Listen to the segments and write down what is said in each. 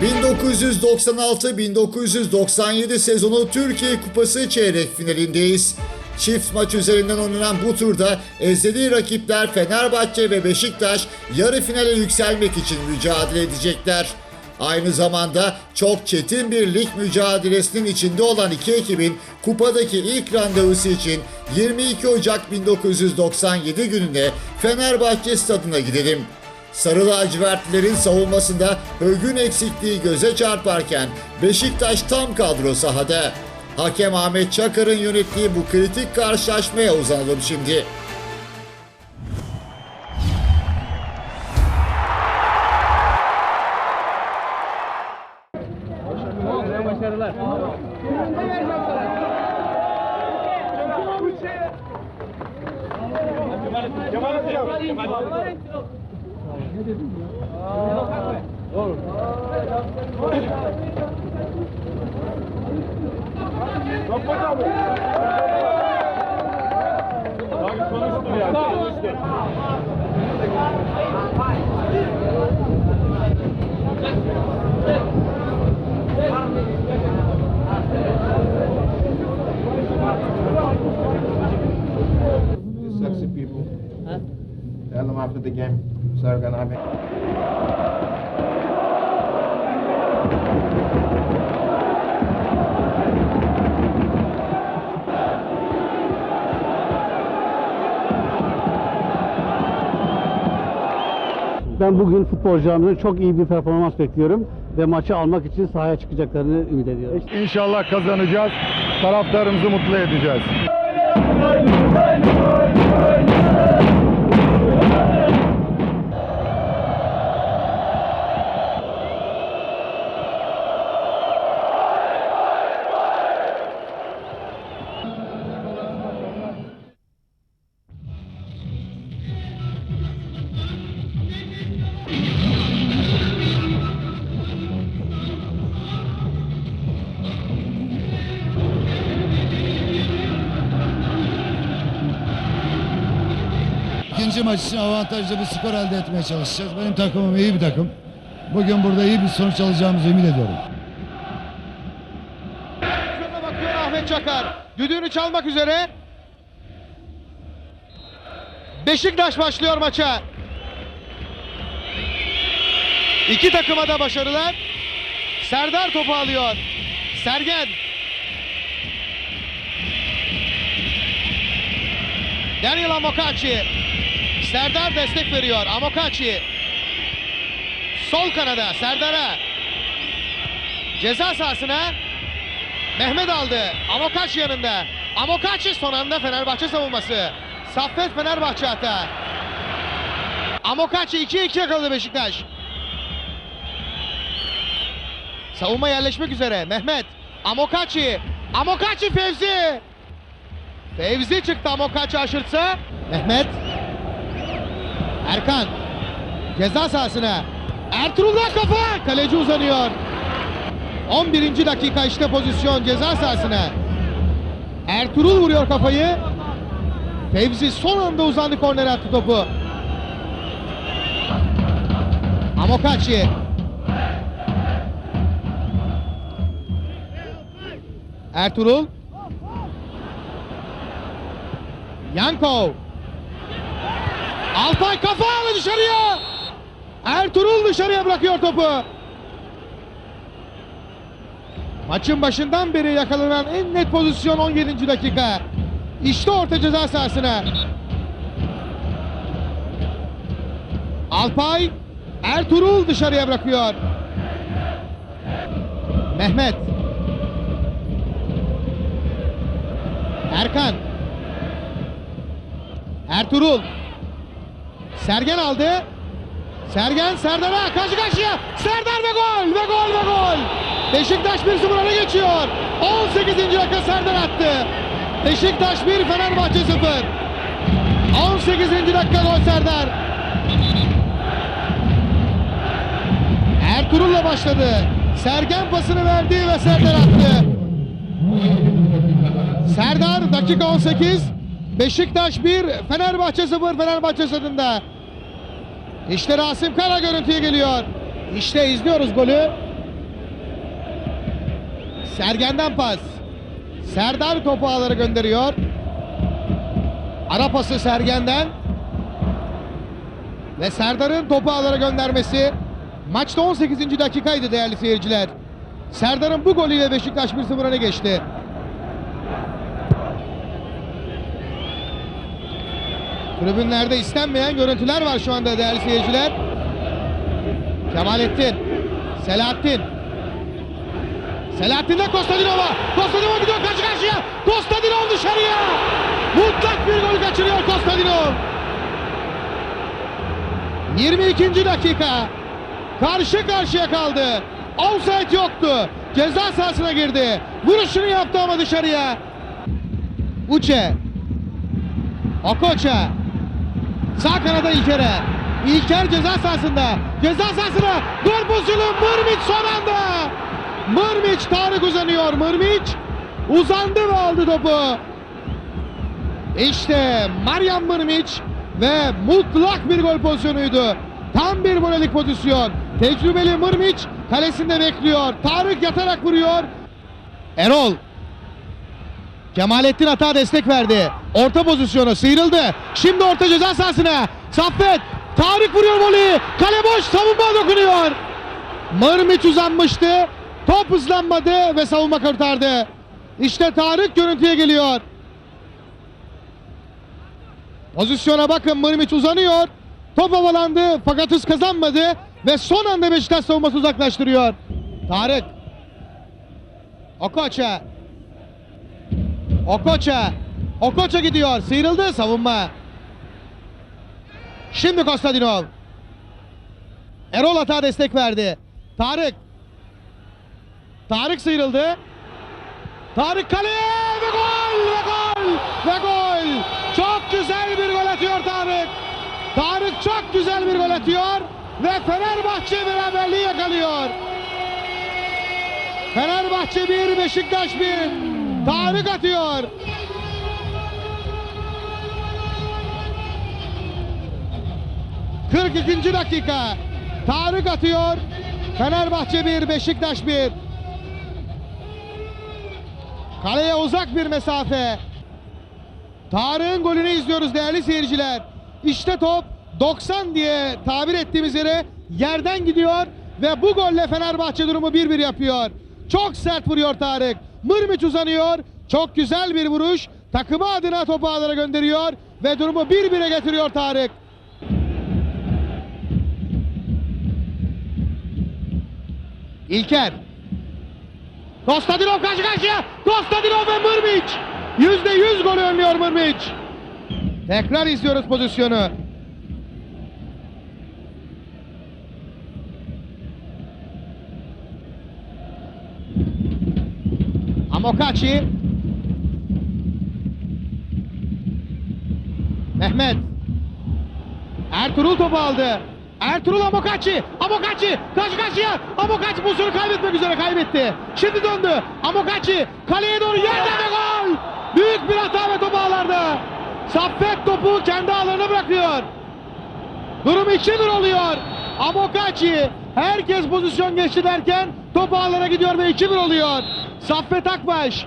1996-1997 sezonu Türkiye Kupası çeyrek finalindeyiz. Çift maç üzerinden oynanan bu turda ezeli rakipler Fenerbahçe ve Beşiktaş yarı finale yükselmek için mücadele edecekler. Aynı zamanda çok çetin bir lig mücadelesinin içinde olan iki ekibin kupadaki ilk randevusu için 22 Ocak 1997 gününe Fenerbahçe stadına gidelim. Sarı lacivertlilerin savunmasında Högün eksikliği göze çarparken Beşiktaş tam kadro sahada. Hakem Ahmet Çakar'ın yönettiği bu kritik karşılaşmaya uzanalım şimdi. Tell them after the game. Sergen abi. Ben bugün futbolcularımızın çok iyi bir performans bekliyorum ve maçı almak için sahaya çıkacaklarını ümit ediyorum. İnşallah kazanacağız. Taraftarımızı mutlu edeceğiz. İkinci maç için avantajlı bir skor elde etmeye çalışacağız. Benim takımım iyi bir takım. Bugün burada iyi bir sonuç alacağımızı ümit ediyorum. Şuna bakıyor Ahmet Çakar. Düdüğünü çalmak üzere. Beşiktaş başlıyor maça. İki takıma da başarılar. Serdar topu alıyor. Sergen. Daniel Amokachi. Serdar destek veriyor. Amokachi. Sol kanada Serdar'a. Ceza sahasına Mehmet aldı. Amokachi yanında. Amokachi son anda Fenerbahçe savunması. Saffet Fenerbahçe hata. Amokachi 2-2 yakaladı Beşiktaş. Savunma yerleşmek üzere. Mehmet. Amokachi. Amokachi Fevzi. Fevzi çıktı Amokachi aşırtsa. Mehmet. Erkan. Ceza sahasına. Ertuğrul'dan kafa. Kaleci uzanıyor. 11. dakika işte pozisyon ceza sahasına. Ertuğrul vuruyor kafayı. Fevzi son anda uzandı kornere attı topu. Amokachi. Ertuğrul. Yankov. Altay kafa aldı dışarıya. Ertuğrul dışarıya bırakıyor topu. Maçın başından beri yakalanan en net pozisyon 17. dakika. İşte orta ceza sahasına. Alpay Ertuğrul dışarıya bırakıyor. Mehmet. Erkan. Ertuğrul. Sergen aldı. Sergen Serdar'a karşı karşıya. Serdar ve gol ve gol ve gol. Beşiktaş 1-0 öne geçiyor. 18. dakika Serdar attı. Beşiktaş 1 Fenerbahçe 0. 18. dakika gol Serdar. Ertuğrul'la başladı. Sergen pasını verdi ve Serdar attı. Serdar dakika 18. Beşiktaş 1 Fenerbahçe 0 Fenerbahçe stadında. İşte Rasim Kara görüntüye geliyor. İşte izliyoruz golü. Sergen'den pas. Serdar topu ağlara gönderiyor. Ara pası Sergen'den. Ve Serdar'ın topu ağlara göndermesi. Maçta 18. dakikaydı değerli seyirciler. Serdar'ın bu golüyle Beşiktaş 1-0 öne geçti. Tribünlerde istenmeyen görüntüler var şu anda değerli seyirciler. Kemalettin. Selahattin. Selahattin'den Kostadinova. Kostadinova gidiyor karşı karşıya. Kostadinov dışarıya. Mutlak bir gol kaçırıyor Kostadinov. 22. dakika. Karşı karşıya kaldı. Offside yoktu. Ceza sahasına girdi. Vuruşunu yaptı ama dışarıya. Uçe. Okocha. Sağ kanada İlker'e. İlker ceza sahasında. Ceza sahasına. Gol pozisyonu Mırmiç son anda. Mırmiç Tarık uzanıyor. Mırmiç uzandı ve aldı topu. İşte Maryam Mırmiç ve mutlak bir gol pozisyonuydu. Tam bir volelik pozisyon. Tecrübeli Mırmiç kalesinde bekliyor. Tarık yatarak vuruyor. Erol Kemalettin hata destek verdi. Orta pozisyonu sıyrıldı. Şimdi orta ceza sahasına. Saffet. Tarık vuruyor voley'i. Kale boş. Savunma dokunuyor. Mırmiç uzanmıştı. Top hızlanmadı ve savunma kurtardı. İşte Tarık görüntüye geliyor. Pozisyona bakın Mırmiç uzanıyor. Top havalandı fakat hız kazanmadı. Ve son anda Beşiktaş savunması uzaklaştırıyor. Tarık. Okocha. Okocha. Okocha gidiyor. Sıyrıldı savunma. Şimdi Kostadinov. Erol hata destek verdi. Tarık. Tarık sıyrıldı. Tarık kaleye ve gol ve gol ve gol. Çok güzel bir gol atıyor Tarık. Tarık çok güzel bir gol atıyor ve Fenerbahçe beraberliği yakalıyor. Fenerbahçe 1, Beşiktaş 1. Tarık atıyor. Kırk ikinci dakika. Tarık atıyor. Fenerbahçe 1, Beşiktaş 1. Kaleye uzak bir mesafe. Tarık'ın golünü izliyoruz değerli seyirciler. İşte top 90 diye tabir ettiğimiz yere yerden gidiyor ve bu golle Fenerbahçe durumu 1-1 yapıyor. Çok sert vuruyor Tarık. Mırmiç uzanıyor. Çok güzel bir vuruş. Takımı adına topu ağlara gönderiyor ve durumu 1-1'e getiriyor Tarık. İlker. Kostadinov karşı karşıya. Kostadinov ve Mırmiç. Yüzde yüz golü önlüyor Mırmiç. Tekrar izliyoruz pozisyonu. Amokachi. Mehmet. Ertuğrul topu aldı. Ertuğrul Amokachi. Amokachi karşı karşıya. Amokachi pozisyonu kaybetmek üzere kaybetti. Şimdi döndü. Amokachi kaleye doğru yerden ve gol. Büyük bir hata ve top ağlarda. Saffet topu kendi ağlarına bırakıyor. Durum 2-1 oluyor. Amokachi herkes pozisyon geçti derken top ağlara gidiyor ve 2-1 oluyor. Saffet Akbaş.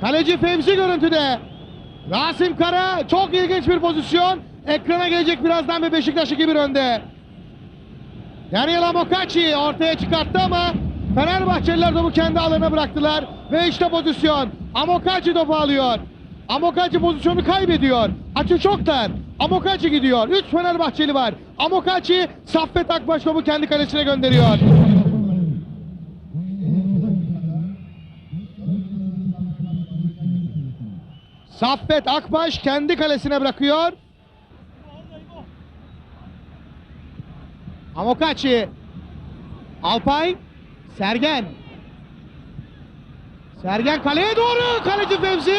Kaleci Fevzi görüntüde. Rasim Kara çok ilginç bir pozisyon. Ekrana gelecek birazdan ve Beşiktaş 2-1 önde. Daniel Amokachi ortaya çıkarttı ama Fenerbahçeliler topu kendi alanına bıraktılar. Ve işte pozisyon. Amokachi topu alıyor. Amokachi pozisyonu kaybediyor. Açı çok dar. Amokachi gidiyor. 3 Fenerbahçeli var. Amokachi Saffet Akbaş topu kendi kalesine gönderiyor. Saffet Akbaş kendi kalesine bırakıyor. Amokachi. Alpay. Sergen. Sergen kaleye doğru. Kaleci Fevzi.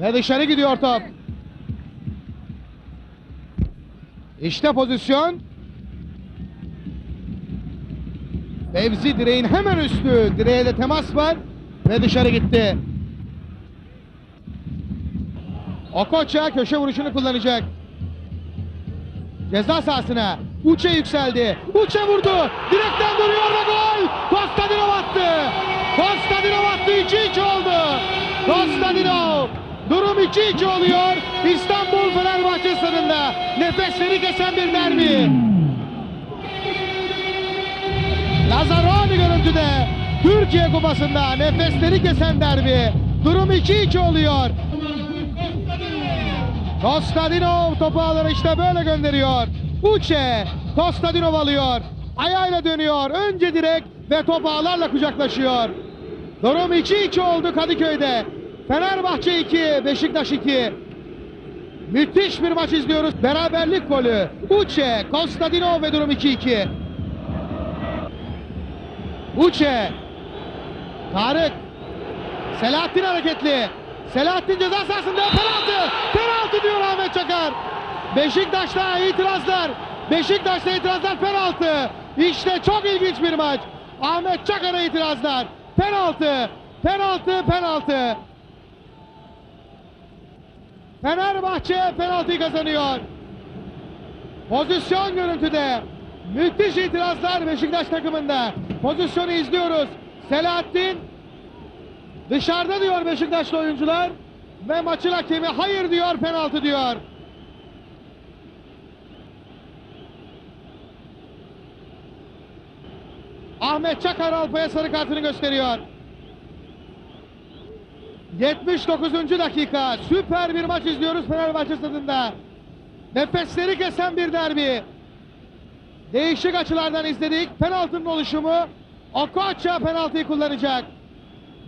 Ve dışarı gidiyor top. İşte pozisyon. Fevzi direğin hemen üstü. Direğe de temas var. Ve dışarı gitti. Okocha köşe vuruşunu kullanacak. Ceza sahasına. Uçe yükseldi. Uçe vurdu. Direkten dönüyor ve gol. Kostadinov attı. Kostadinov attı 2-2 oldu. Kostadinov. Durum 2-2 oluyor. İstanbul Fenerbahçe stadında nefesleri kesen bir derbi. Lazzaroni görüntüde Türkiye Kupası'nda nefesleri kesen derbi. Durum 2-2 oluyor. Kostadinov topu alır işte böyle gönderiyor. Uçe Kostadinov alıyor. Ayağıyla dönüyor. Önce direkt ve topu ağlarla kucaklaşıyor. Durum 2-2 oldu Kadıköy'de. Fenerbahçe 2, Beşiktaş 2. Müthiş bir maç izliyoruz. Beraberlik golü. Uçe, Kostadinov ve durum 2-2. Uçe. Tarık. Selahattin hareketli. Selahattin ceza sahasında penaltı. Penaltı diyor Ahmet Çakar. Beşiktaş'ta itirazlar. Beşiktaş'ta itirazlar penaltı. İşte çok ilginç bir maç. Ahmet Çakar'a itirazlar. Penaltı. Penaltı, penaltı. Fenerbahçe penaltıyı kazanıyor. Pozisyon görüntüde. Müthiş itirazlar Beşiktaş takımında. Pozisyonu izliyoruz. Selahattin dışarıda diyor Beşiktaşlı oyuncular. Ve maçın hakemi hayır diyor penaltı diyor. Ahmet Çakar Alpa'ya sarı kartını gösteriyor. 79. dakika. Süper bir maç izliyoruz Fenerbahçe stadında. Nefesleri kesen bir derbi. Değişik açılardan izledik. Penaltının oluşumu. Okocha penaltıyı kullanacak.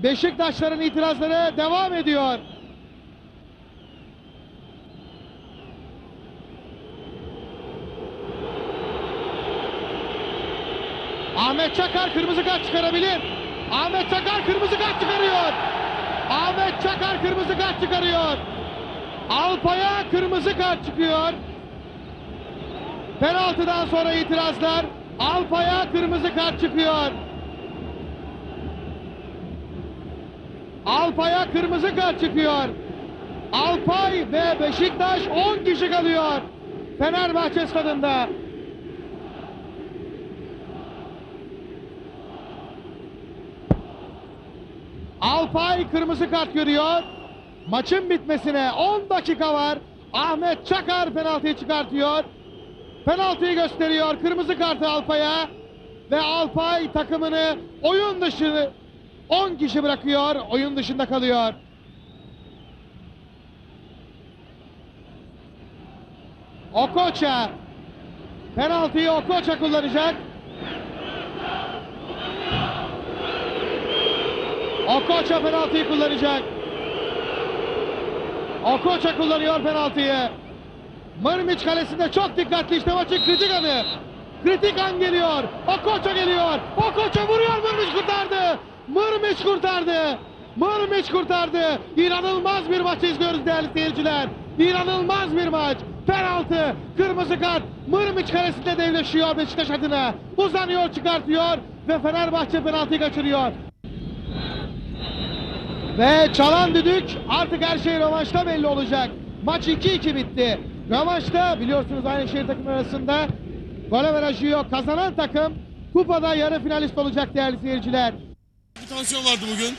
Beşiktaşların itirazları devam ediyor. Ahmet Çakar kırmızı kart çıkarabilir. Ahmet Çakar kırmızı kart çıkarıyor. Ahmet Çakar kırmızı kart çıkarıyor. Alpay'a kırmızı kart çıkıyor. Penaltıdan sonra itirazlar. Alpay'a kırmızı kart çıkıyor. Alpay'a kırmızı kart çıkıyor. Alpay ve Beşiktaş 10 kişi kalıyor. Fenerbahçe stadında. Alpay kırmızı kart görüyor. Maçın bitmesine 10 dakika var. Ahmet Çakar penaltıyı çıkartıyor. Penaltıyı gösteriyor. Kırmızı kartı Alpay'a. Ve Alpay takımını oyun dışı 10 kişi bırakıyor. Oyun dışında kalıyor. Okocha. Penaltıyı Okocha kullanacak. Okocha penaltıyı kullanacak. Okocha kullanıyor penaltıyı. Mırmiç kalesinde çok dikkatli işte maçın kritik anı. Kritik an geliyor. Okocha geliyor. Okocha vuruyor Mırmiç kurtardı. Mırmiç kurtardı. Mırmiç kurtardı. İnanılmaz bir maç izliyoruz değerli seyirciler. İnanılmaz bir maç. Penaltı, kırmızı kart. Mırmiç kalesinde devleşiyor Beşiktaş adına. Uzanıyor, çıkartıyor ve Fenerbahçe penaltıyı kaçırıyor. Ve çalan düdük artık her şey rövanşta belli olacak. Maç 2-2 bitti. Rövanşta biliyorsunuz aynı şehir takımı arasında gol averajı yok. Kazanan takım kupada yarı finalist olacak değerli seyirciler. Bir tansiyon vardı bugün.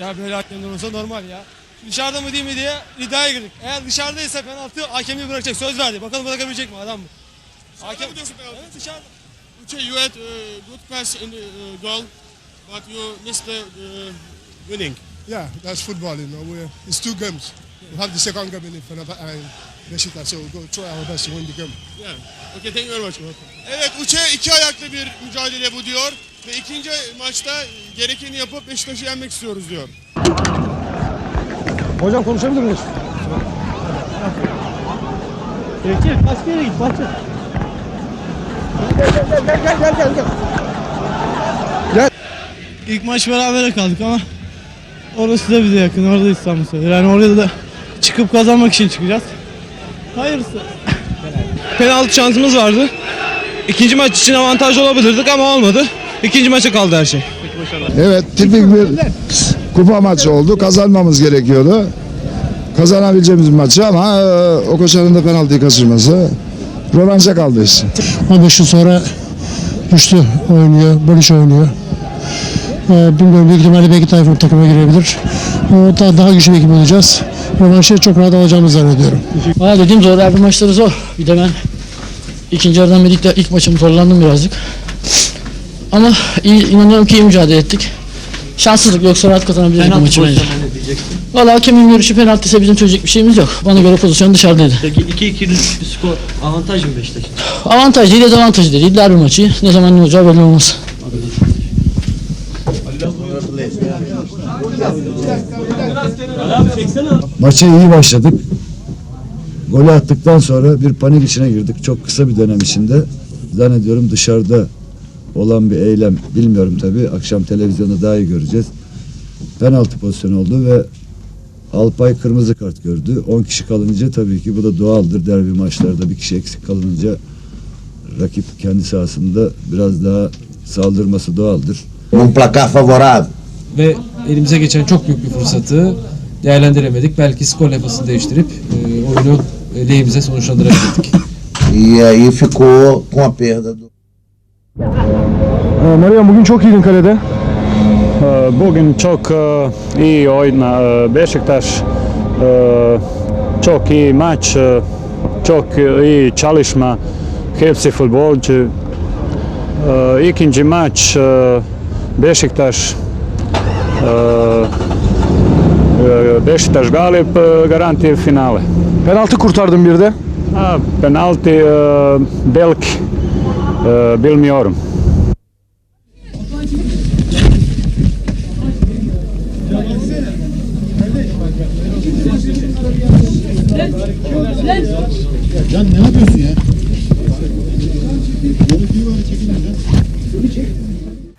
Ya böyle hakemler olsa normal ya. Dışarıda mı değil mi diye iddiaya girdik. Eğer dışarıdaysa penaltı hakemliği bırakacak. Söz verdi. Bakalım bırakabilecek mi adam mı? Hakem diyorsun penaltı. Evet dışarıda. Okay, you had a good pass in the uh, goal, but you missed the uh, winning. Yeah, that's football, you know. We're, it's two games. We have the second game in Fenerbahçe and Beşiktaş, so we'll go try our best to win the game. Yeah. Okay, thank you very much. Evet, Uçe iki ayaklı bir mücadele bu diyor. Ve ikinci maçta gerekeni yapıp Beşiktaş'ı yenmek istiyoruz diyor. Hocam konuşabilir miyiz? Bekir, başka yere git, başka. İlk maç berabere kaldık ama orası da bize yakın. Orada İstanbul sayılır. Yani orada da çıkıp kazanmak için çıkacağız. Hayırlısı. Penaltı şansımız vardı. İkinci maç için avantaj olabilirdik ama olmadı. İkinci maça kaldı her şey. Evet tipik bir kupa maçı oldu. Kazanmamız gerekiyordu. Kazanabileceğimiz bir maçı ama e, Okoçan'ın da penaltıyı kaçırması rövanşa kaldı işte. 15 yıl sonra güçlü oynuyor, Barış oynuyor. Ee, bilmiyorum büyük ihtimalle belki Tayfun takıma girebilir. O daha, daha güçlü bir ekip olacağız. Rövanşı çok rahat alacağımızı zannediyorum. Valla dediğim zor derbi maçları zor. Bir de ben ikinci yarıdan beri ilk, ilk maçımı zorlandım birazcık. Ama iyi, inanıyorum ki iyi mücadele ettik. Şanssızlık yoksa rahat kazanabilirdik bu maçı bence. Valla hakemin görüşü penaltı ise bizim çözecek bir şeyimiz yok. Bana göre pozisyon dışarıdaydı. Peki 2-2'lik bir skor avantaj mı Beşiktaş? Avantaj değil dezavantaj değil. Derbi maçı ne zaman ne olacağı belli olmaz. Maça iyi başladık. Golü attıktan sonra bir panik içine girdik. Çok kısa bir dönem içinde. Zannediyorum dışarıda olan bir eylem. Bilmiyorum tabii. Akşam televizyonda daha iyi göreceğiz. Penaltı pozisyonu oldu ve Alpay kırmızı kart gördü. 10 kişi kalınca tabii ki bu da doğaldır. Derbi maçlarda bir kişi eksik kalınınca rakip kendi sahasında biraz daha saldırması doğaldır. Um placar favorável. Ve elimize geçen çok büyük bir fırsatı değerlendiremedik. Belki skor levhasını değiştirip e, oyunu lehimize sonuçlandırabilirdik. E aí ficou com a perda do. Meryem bugün çok iyiydin kalede. Bugün çok e, iyi oyna e, Beşiktaş. E, Çok iyi maç, çok iyi çalışma hepsi futbolcu. İkinci maç Beşiktaş Beşiktaş galip garanti finale. Penaltı kurtardın bir de. Ha, penalti e, belki e, bilmiyorum.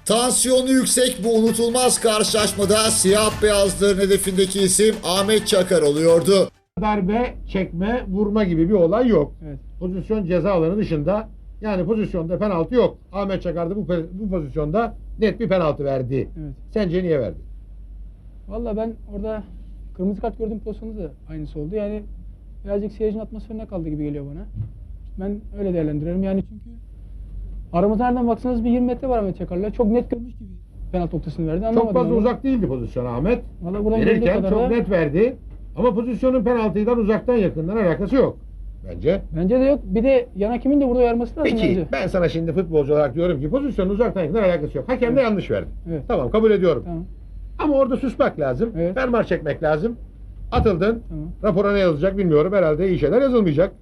Tansiyonu yüksek bu unutulmaz karşılaşmada siyah beyazların hedefindeki isim Ahmet Çakar oluyordu. Darbe, çekme, vurma gibi bir olay yok. Pozisyon ceza alanı dışında. Yani pozisyonda penaltı yok. Ahmet Çakar da bu, bu pozisyonda net bir penaltı verdi. Evet. Sence niye verdi? Valla ben orada kırmızı kart gördüğüm pozisyonda da aynısı oldu. Yani birazcık seyircinin atmosferine kaldı gibi geliyor bana. Ben öyle değerlendiriyorum. Yani çünkü aramızda nereden baksanız bir 20 metre var Ahmet Çakar'la. Çok net görmüş gibi penaltı noktasını verdi. Anlamadım Çok fazla yani. uzak değildi pozisyon Ahmet. Buradan Verirken çok da- net verdi. Ama pozisyonun penaltıdan uzaktan yakından alakası yok. Bence. Bence de yok. Bir de yan hakemin de burada uyarması lazım Peki bence. ben sana şimdi futbolcu olarak diyorum ki pozisyonun uzaktan yakından alakası yok. Hakem de yanlış verdi. Evet. Tamam kabul ediyorum. Tamam. Ama orada susmak lazım. Evet. Fermar çekmek lazım. Atıldın. Tamam. Rapora ne yazacak bilmiyorum. Herhalde iyi şeyler yazılmayacak.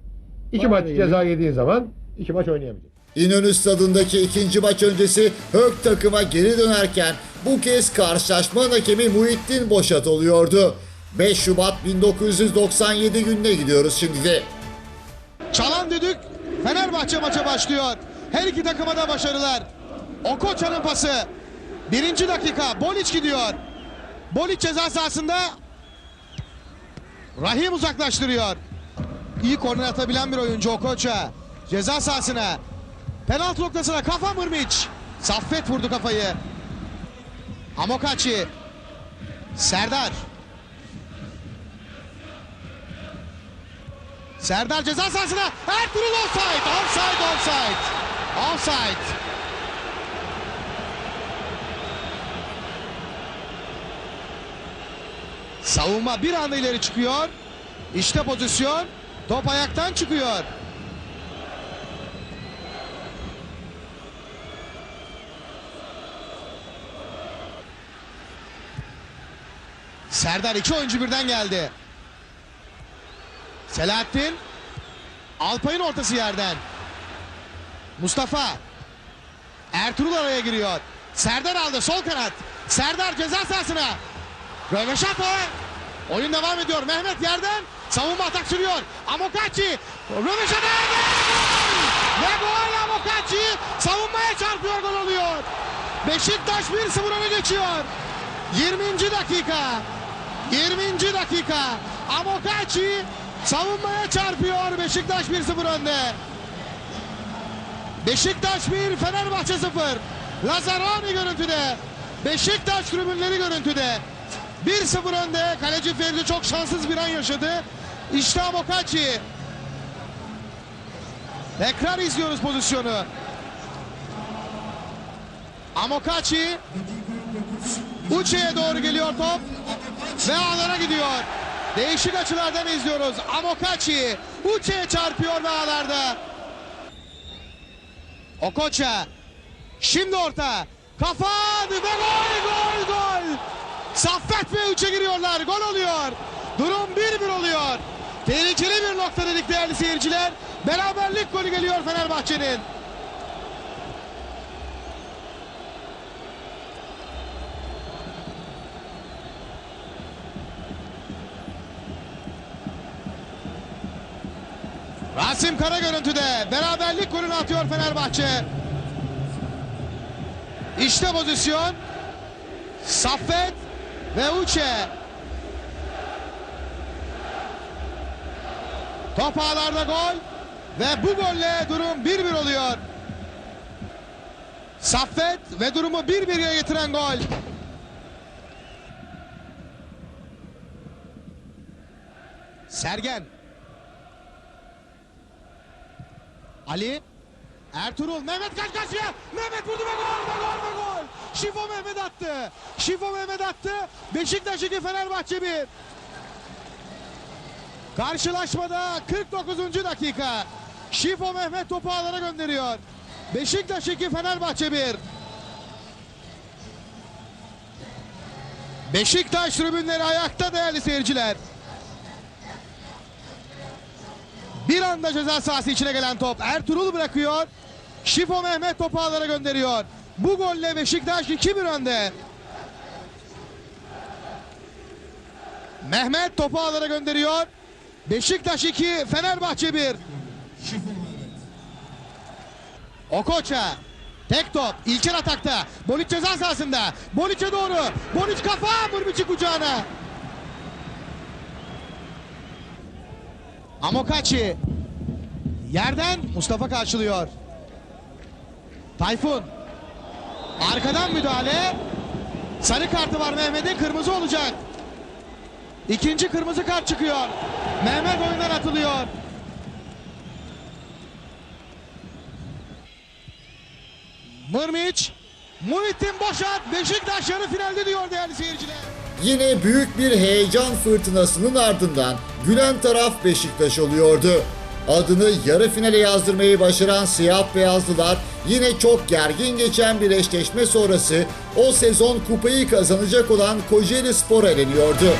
İki Var maç ceza yediğin zaman iki maç oynayamayacak. İnönü stadındaki ikinci maç öncesi Hök takıma geri dönerken bu kez karşılaşmanın hakemi Muhittin Boşat oluyordu. 5 Şubat 1997 gününe gidiyoruz şimdi de. Çalan düdük Fenerbahçe maça başlıyor. Her iki takıma da başarılar. Okoça'nın pası. Birinci dakika Boliç gidiyor. Boliç ceza sahasında Rahim uzaklaştırıyor. İyi korner atabilen bir oyuncu Okoça. Ceza sahasına. Penaltı noktasına kafa Mırmiç. Saffet vurdu kafayı. Amokachi. Serdar. Serdar ceza sahasına Ertuğrul offside. Offside, offside. Offside. Savunma bir anda ileri çıkıyor. İşte pozisyon. Top ayaktan çıkıyor. Serdar iki oyuncu birden geldi. Selahattin. Alpay'ın ortası yerden. Mustafa. Ertuğrul araya giriyor. Serdar aldı sol kanat. Serdar ceza sahasına. Röveşata. Oyun devam ediyor. Mehmet yerden. Savunma atak sürüyor. Amokachi. Röveşata. Ve gol Amokachi. Savunmaya çarpıyor gol oluyor. Beşiktaş 1-0 öne geçiyor. 20. dakika. 20. dakika. Amokachi savunmaya çarpıyor. Beşiktaş 1-0 önde. Beşiktaş 1, Fenerbahçe 0. Lazarani görüntüde. Beşiktaş tribünleri görüntüde. 1-0 önde. Kaleci Ferdi çok şanssız bir an yaşadı. İşte Amokachi. Tekrar izliyoruz pozisyonu. Amokachi Uçe'ye doğru geliyor top. Ve ağlara gidiyor. Değişik açılardan izliyoruz. Amokachi Uçe'ye çarpıyor ve ağlarda. Okocha. Şimdi orta. Kafa ve gol gol gol. Saffet ve Uçe giriyorlar. Gol oluyor. Durum 1-1 oluyor. Tehlikeli bir nokta dedik değerli seyirciler. Beraberlik golü geliyor Fenerbahçe'nin. Rasim Kara görüntüde beraberlik golünü atıyor Fenerbahçe. İşte pozisyon. Saffet ve Uçe. Top ağlarda gol ve bu golle durum 1-1 oluyor. Saffet ve durumu 1-1'e getiren gol. Sergen. Ali. Ertuğrul. Mehmet kaç karşıya. Mehmet vurdu ve gol ve gol ve gol. Şifo Mehmet attı. Şifo Mehmet attı. Beşiktaş 2 Fenerbahçe 1. Karşılaşmada 49. dakika. Şifo Mehmet topu ağlara gönderiyor. Beşiktaş 2 Fenerbahçe 1. Beşiktaş tribünleri ayakta değerli seyirciler. Bir anda ceza sahası içine gelen top Ertuğrul bırakıyor. Şifo Mehmet topu ağlara gönderiyor. Bu golle Beşiktaş 2-1 önde. Mehmet topu ağlara gönderiyor. Beşiktaş 2, Fenerbahçe 1. Okoça. Tek top. İlker atakta. Boliç ceza sahasında. Boliç'e doğru. Boliç kafa. Mırmıç'ı kucağına. Amokachi. Yerden Mustafa karşılıyor. Tayfun. Arkadan müdahale. Sarı kartı var Mehmet'in kırmızı olacak. İkinci kırmızı kart çıkıyor. Mehmet oyundan atılıyor. Mırmiç. Muhittin Boşat Beşiktaş yarı finalde diyor değerli seyirciler. Yine büyük bir heyecan fırtınasının ardından gülen taraf Beşiktaş oluyordu. Adını yarı finale yazdırmayı başaran siyah beyazlılar yine çok gergin geçen bir eşleşme sonrası o sezon kupayı kazanacak olan Kocaeli Spor eleniyordu.